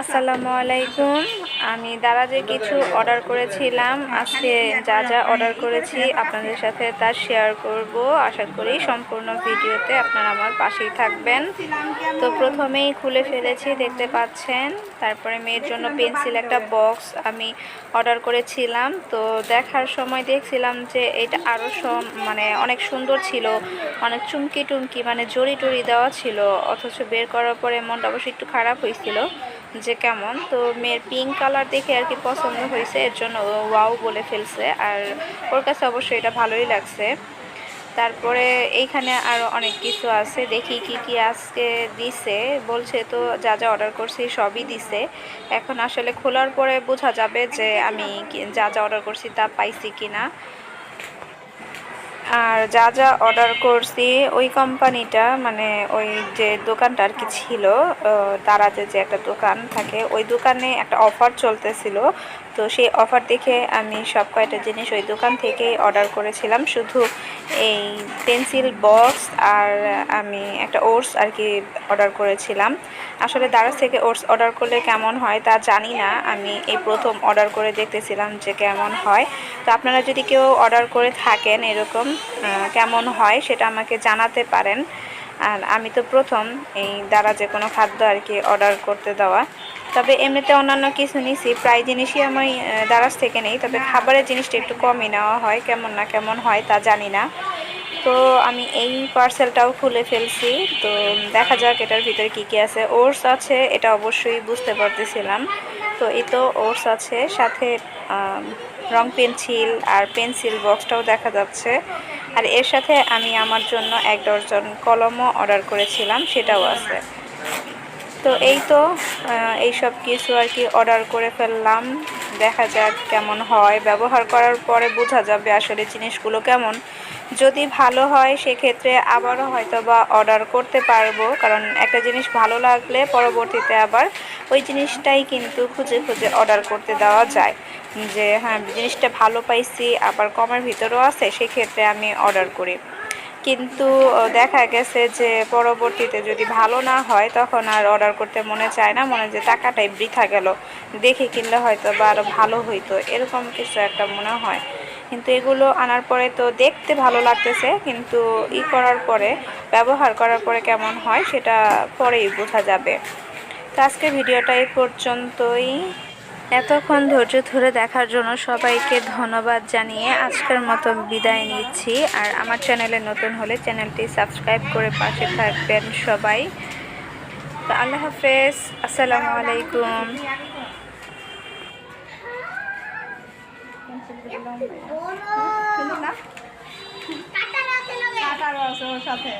আসসালামু আলাইকুম। আমি দারাজে কিছু অর্ডার করেছিলাম। আজকে যা যা অর্ডার করেছি আপনাদের সাথে তা শেয়ার করব। আশা করি সম্পূর্ণ ভিডিওতে আপনারা আমার পাশেই থাকবেন। তো প্রথমেই খুলে ফেলেছি, দেখতে পাচ্ছেন। তারপরে মেয়ের জন্য পেন্সিল একটা বক্স আমি অর্ডার করেছিলাম। তো দেখার সময় দেখছিলাম যে এটা আরও মানে অনেক সুন্দর ছিল। অনেক চুমকি টুমকি মানে জড়ি টড়ি দেওয়া ছিল। অথচ বের করার পরে মনটা অবশ্যই একটু খারাপ হয়েছিল। যে কেমন, তো মেয়ের পিঙ্ক কালার দেখে আর কি পছন্দ হয়েছে, এর জন্য ওয়াও বলে ফেলছে। আর ওর কাছে অবশ্যই এটা ভালোই লাগছে। তারপরে এইখানে আরও অনেক কিছু আছে, দেখি কি কি আজকে দিছে। বলছে তো, যা যা অর্ডার করছি সবই দিছে। এখন আসলে খোলার পরে বোঝা যাবে যে আমি যা যা অর্ডার করছি তা পাইছি কি না আর যা যা অর্ডার করছি, ওই কোম্পানিটা মানে ওই যে দোকানটা আর কি ছিল তারা যে যে একটা দোকান থাকে, ওই দোকানে একটা অফার চলতেছিল। তো সেই অফার দেখে আমি সব কয়টা জিনিস ওই দোকান থেকেই অর্ডার করেছিলাম। শুধু এই পেন্সিল বক্স আর আমি একটা ওটস আর কি অর্ডার করেছিলাম। আসলে দারাজ থেকে ওটস অর্ডার করলে কেমন হয় তা জানি না। আমি এই প্রথম অর্ডার করে দেখতেছিলাম যে কেমন হয়। তো আপনারা যদি কেউ অর্ডার করে থাকেন এরকম কেমন হয় সেটা আমাকে জানাতে পারেন। আর আমি তো প্রথম এই দ্বারা যে কোনো খাদ্য আর কি অর্ডার করতে দেওয়া। তবে এমনিতে অন্যান্য কিছু নিছি। প্রায় জিনিসই আমি দারাজ থেকে নেই, তবে খাবারের জিনিসটা একটু কমই নেওয়া হয়, কেমন না কেমন হয় তা জানি না। তো আমি এই পার্সেলটাও খুলে ফেলছি। তো দেখা যাক এটার ভিতরে কি কি আছে। ওটস আছে, এটা অবশ্যই বুঝতে পারতেছিলাম। তো এই তো ওটস আছে, সাথে রং পেন্সিল আর পেন্সিল বক্সটাও দেখা যাচ্ছে। আর এর সাথে আমি আমার জন্য এক ডজন কলমও অর্ডার করেছিলাম, সেটাও আছে। তো এই তো এই সব কিছু আর কি অর্ডার করে ফেললাম। দেখা যাক কেমন হয়। ব্যবহার করার পরে বোঝা যাবে আসলে জিনিসগুলো কেমন। যদি ভালো হয়, সেক্ষেত্রে আবারও হয়তো বা অর্ডার করতে পারব। কারণ একটা জিনিস ভালো লাগলে পরবর্তীতে আবার ওই জিনিসটাই কিন্তু খুঁজে খুঁজে অর্ডার করতে দেওয়া যায়। যে হ্যাঁ জিনিসটা ভালো পাইছি, আবার কমের ভিতরেও আছে, সেক্ষেত্রে আমি অর্ডার করি। কিন্তু দেখা গেছে যে পরবর্তীতে যদি ভালো না হয়, তখন আর অর্ডার করতে মনে চায় না, মনে যে টাকাটাই বৃথা গেল। দেখে কিনলে হয়তো বা আরও ভালো হইতো, এরকম কিছু একটা মনে হয়। কিন্তু এগুলো আনার পরে তো দেখতে ভালো লাগতেছে, কিন্তু ই করার পরে, ব্যবহার করার পরে কেমন হয়, সেটা পরেই বোঝা যাবে। তো আজকের ভিডিওটা এই পর্যন্তই। এতক্ষণ ধৈর্য ধরে দেখার জন্য সবাইকে ধন্যবাদ জানিয়ে আজকের মতো বিদায় নিচ্ছি। আর আমার চ্যানেলে নতুন হলে চ্যানেলটি সাবস্ক্রাইব করে পাশে থাকবেন সবাই। তো আল্লাহ হাফেজ আসসালামু আলাইকুম। সাথে।